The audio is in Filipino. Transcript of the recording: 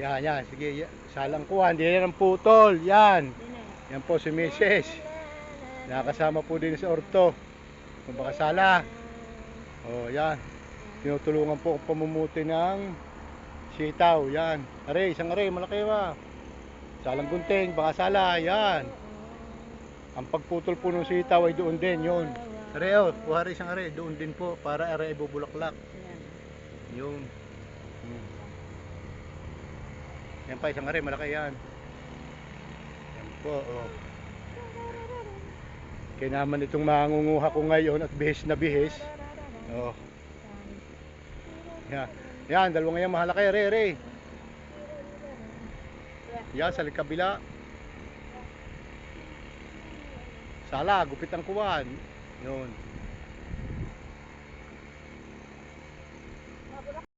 Yan, yan. Sige, yan. salang kuha. Hindi yan ang putol. Yan. Yan po si Mrs. Nakasama po din sa orto. Kung baka sala. Oh, yan. Tinutulungan po ang pamumuti ng sitaw. Yan. Aray, isang aray. Malaki ba? Salang gunting, baka sala. Yan. Ang pagputol po ng sitaw ay doon din. Yun. Aray, oh. Kuha isang aray. Doon din po. Para aray bubulaklak. Yung. Hmm. Yan pa, isang aray. Malaki yan. Yan po, oh. Kaya itong mangunguha ko ngayon at bihis na bihis. Oh. Yan. Yan, dalawang yan mahalaki. Re, re. Yan, sa kabila. Sala, gupit ang kuwan. Yun.